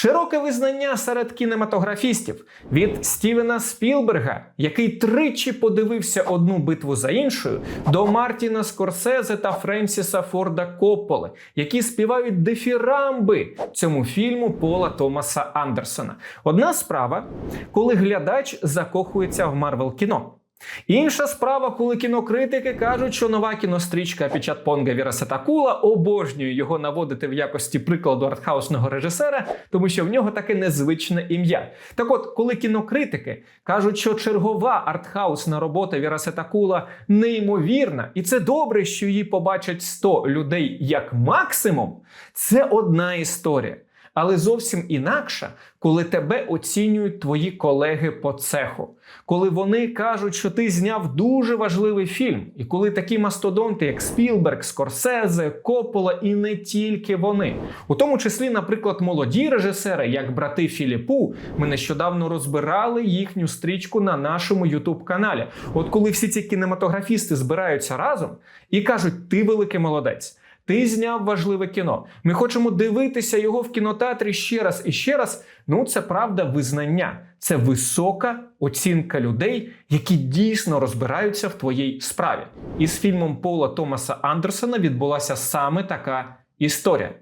Широке визнання серед кінематографістів від Стівена Спілберга, який тричі подивився одну битву за іншою, до Мартіна Скорсезе та Френсіса Форда Копполи, які співають дифірамби цьому фільму Пола Томаса Андерсона. Одна справа, коли глядач закохується в Марвел кіно. Інша справа, коли кінокритики кажуть, що нова кінострічка Пічатпонга Вірасетакула обожнює його наводити в якості прикладу артхаусного режисера, тому що в нього таке незвичне ім'я. Так от, коли кінокритики кажуть, що чергова артхаусна робота Вірасетакула неймовірна, і це добре, що її побачать 100 людей як максимум, це одна історія. Але зовсім інакша, коли тебе оцінюють твої колеги по цеху, коли вони кажуть, що ти зняв дуже важливий фільм, і коли такі мастодонти, як Спілберг, Скорсезе, Коппола, і не тільки вони, у тому числі, наприклад, молоді режисери, як брати Філіпу, ми нещодавно розбирали їхню стрічку на нашому Ютуб каналі. От коли всі ці кінематографісти збираються разом і кажуть, ти великий молодець. Ти зняв важливе кіно. Ми хочемо дивитися його в кінотеатрі ще раз і ще раз. Ну, це правда визнання. Це висока оцінка людей, які дійсно розбираються в твоїй справі. І з фільмом Пола Томаса Андерсона відбулася саме така історія.